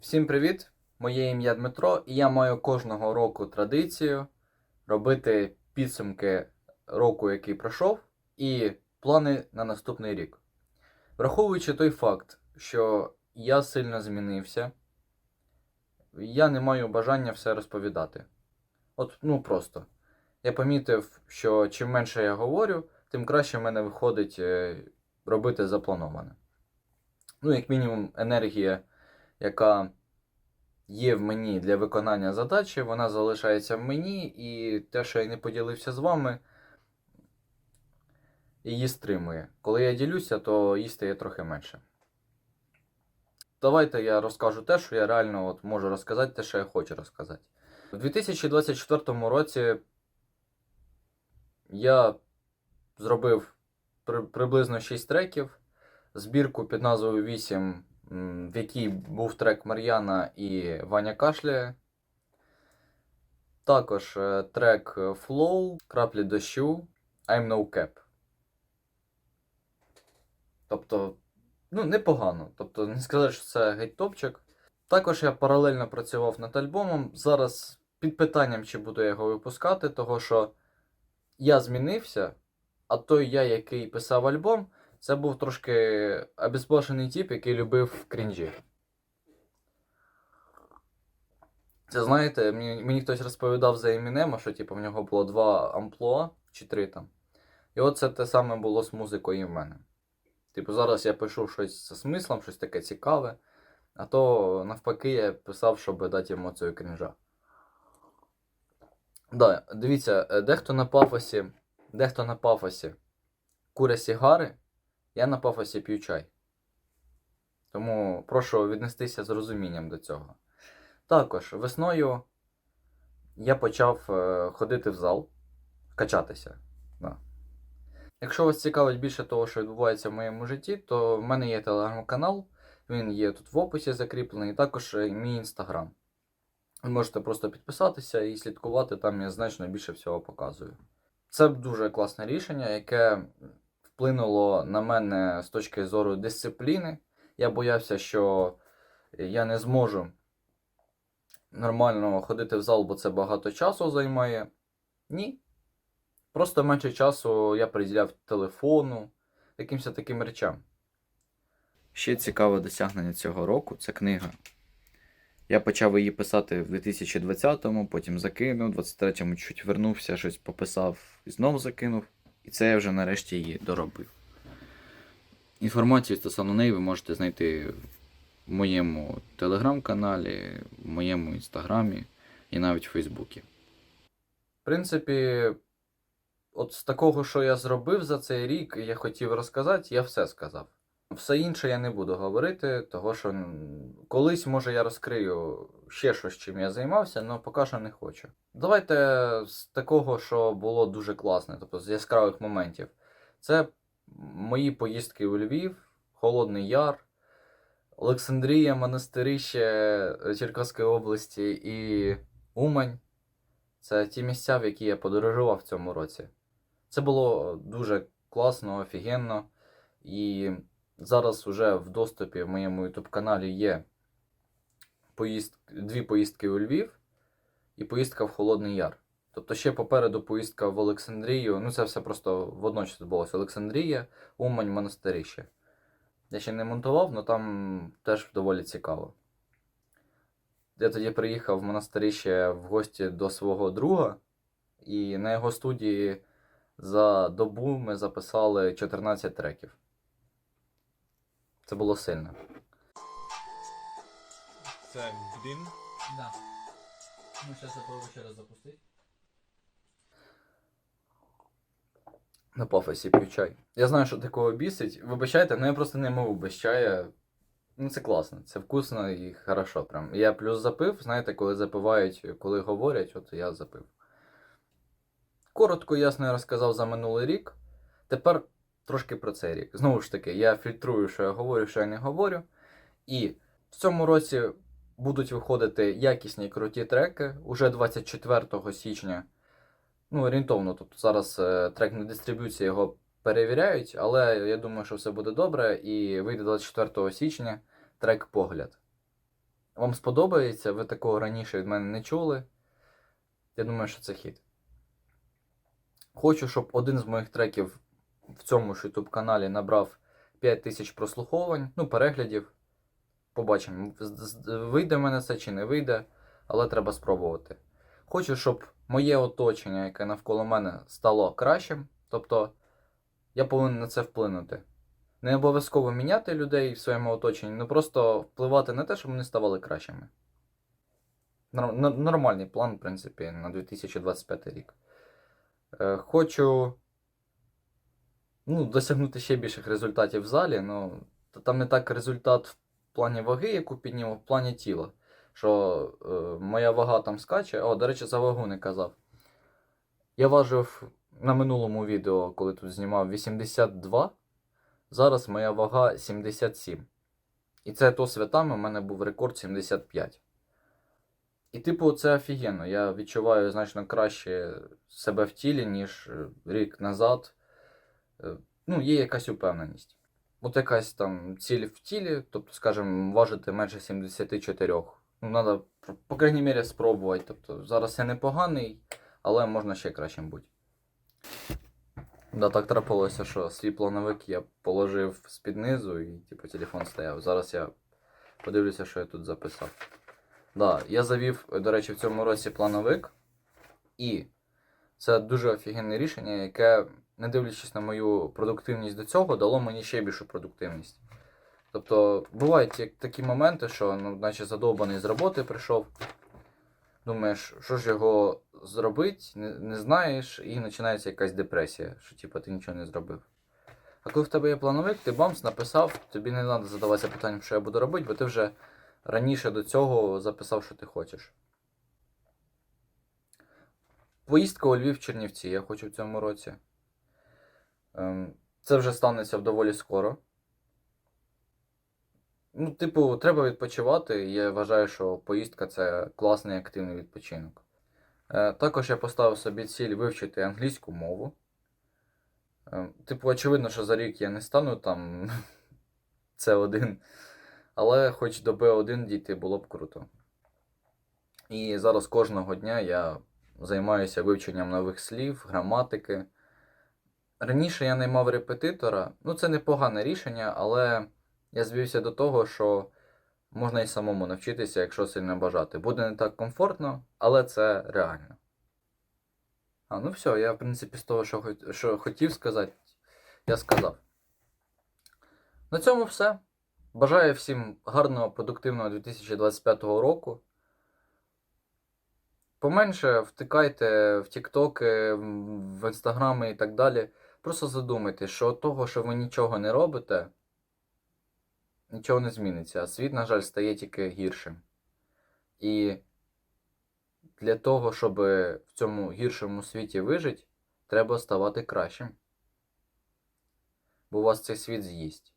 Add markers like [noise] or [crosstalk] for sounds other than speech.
Всім привіт! Моє ім'я Дмитро, і я маю кожного року традицію робити підсумки року, який пройшов, і плани на наступний рік. Враховуючи той факт, що я сильно змінився, я не маю бажання все розповідати. От, ну просто. Я помітив, що чим менше я говорю, тим краще в мене виходить е, робити заплановане. Ну, як мінімум, енергія, яка є в мені для виконання задачі, вона залишається в мені, і те, що я не поділився з вами, її стримує. Коли я ділюся, то її стає трохи менше. Давайте я розкажу те, що я реально от можу розказати, те, що я хочу розказати. У 2024 році я зробив при- приблизно 6 треків, збірку під назвою 8, м, в якій був трек Мар'яна і Ваня Кашляє. Також е, трек Flow, Краплі дощу, I'm No Cap. Тобто, ну, непогано. Тобто, не сказати, що це геть топчик. Також я паралельно працював над альбомом. Зараз під питанням, чи буду я його випускати, того що я змінився, а той я, який писав альбом, це був трошки обезбашений тип, який любив крінжі. Це знаєте, мені, мені хтось розповідав за Емінема, що типу, в нього було два амплуа чи три там. І от це те саме було з музикою і в мене. Типу, зараз я пишу щось зі смислом, щось таке цікаве, а то навпаки я писав, щоб дати емоцію крінжа. Да, дивіться, е, дехто на пафосі, дехто на пафосі куре сігари, я на пафосі п'ю чай. Тому прошу віднестися з розумінням до цього. Також весною я почав е, ходити в зал, качатися. Да. Якщо вас цікавить більше того, що відбувається в моєму житті, то в мене є телеграм-канал, він є тут в описі закріплений, і також е, мій інстаграм. Ви можете просто підписатися і слідкувати, там я значно більше всього показую. Це дуже класне рішення, яке вплинуло на мене з точки зору дисципліни. Я боявся, що я не зможу нормально ходити в зал, бо це багато часу займає. Ні. Просто менше часу я приділяв телефону, якимось таким речам. Ще цікаве досягнення цього року це книга. Я почав її писати в 2020-му, потім закинув, в 23-му чуть вернувся, щось пописав і знову закинув. І це я вже нарешті її доробив. Інформацію стосовно неї ви можете знайти в моєму телеграм-каналі, в моєму інстаграмі і навіть в Фейсбуці. В принципі, от з такого, що я зробив за цей рік, я хотів розказати, я все сказав. Все інше я не буду говорити, того що колись, може, я розкрию ще щось, чим я займався, але поки що не хочу. Давайте з такого, що було дуже класне, тобто з яскравих моментів. Це мої поїздки у Львів, Холодний Яр, Олександрія, Монастирище е, Черкаської області і Умань. Це ті місця, в які я подорожував в цьому році. Це було дуже класно, офігенно. І зараз вже в доступі в моєму YouTube каналі є поїзд... дві поїздки у Львів і поїздка в Холодний Яр. Тобто ще попереду поїздка в Олександрію. Ну, це все просто водночас відбулося. Олександрія, Умань, Монастирище. Я ще не монтував, але там теж доволі цікаво. Я тоді приїхав в Монастирище в гості до свого друга, і на його студії за добу ми записали 14 треків. Це було сильно. Це один. Да. Ну, зараз я пробую ще раз запустити. На пафосі п'ю чай. Я знаю, що такого бісить. Вибачайте, але я просто не можу без чая. Ну, це класно, це вкусно і хорошо. Прям. Я плюс запив, знаєте, коли запивають, коли говорять, от я запив. Коротко, ясно, я розказав за минулий рік. Тепер трошки про цей рік. Знову ж таки, я фільтрую, що я говорю, що я не говорю. І в цьому році будуть виходити якісні круті треки уже 24 січня. Ну, орієнтовно, тобто зараз е, трек на дистриб'юції його перевіряють, але я думаю, що все буде добре, і вийде 24 січня трек Погляд. вам сподобається, ви такого раніше від мене не чули. Я думаю, що це хід. Хочу, щоб один з моїх треків в цьому ж YouTube каналі набрав 5000 прослуховувань, ну, переглядів. Побачимо, вийде в мене це чи не вийде, але треба спробувати. Хочу, щоб моє оточення, яке навколо мене, стало кращим. Тобто я повинен на це вплинути. Не обов'язково міняти людей в своєму оточенні, але просто впливати на те, щоб вони ставали кращими. Нор- нор- Нормальний план, в принципі, на 2025 рік. Е, Хочу ну, досягнути ще більших результатів в залі. Ну, та там не так результат в плані ваги, яку підніму, в плані тіла. Що е, моя вага там скаче. О, до речі, за вагу не казав. Я важив на минулому відео, коли тут знімав 82. Зараз моя вага 77. І це то святами у мене був рекорд 75. І, типу, це офігенно. Я відчуваю значно краще себе в тілі, ніж е, рік назад. Е, Ну, є якась упевненість. От якась там ціль в тілі, тобто, скажімо, важити менше 74. Ну, треба, по крайній мірі, спробувати. Тобто, зараз я непоганий, але можна ще кращим бути. Да, так трапилося, що свій плановик я положив з-під і типу телефон стояв. Зараз я подивлюся, що я тут записав. Да, я завів, до речі, в цьому році плановик. І це дуже офігенне рішення, яке, не дивлячись на мою продуктивність до цього, дало мені ще більшу продуктивність. Тобто, бувають такі моменти, що, ну, наче задовбаний з роботи прийшов. Думаєш, що ж його зробити, не, не знаєш, і починається якась депресія, що типу, ти нічого не зробив. А коли в тебе є плановик, ти бамс написав, тобі не треба задаватися питанням, що я буду робити, бо ти вже раніше до цього записав, що ти хочеш. Поїздка у Львів Чернівці я хочу в цьому році. Ем, Це вже станеться доволі скоро. Ну, типу, треба відпочивати. Я вважаю, що поїздка це класний активний відпочинок. Е, Також я поставив собі ціль вивчити англійську мову. Е, Типу, очевидно, що за рік я не стану там [laughs] С1, але хоч до Б1 дійти було б круто. І зараз кожного дня я займаюся вивченням нових слів, граматики. Раніше я наймав репетитора. Ну, це непогане рішення, але я звівся до того, що можна і самому навчитися, якщо сильно бажати. Буде не так комфортно, але це реально. А, ну все, я, в принципі, з того, що, що хотів сказати, я сказав. На цьому все. Бажаю всім гарного, продуктивного 2025 року. Поменше втикайте в Тіктоки, в Інстаграми і так далі. Просто задумайтесь, що від того, що ви нічого не робите, нічого не зміниться. Світ, на жаль, стає тільки гіршим. І для того, щоб в цьому гіршому світі вижити, треба ставати кращим. Бо вас цей світ з'їсть.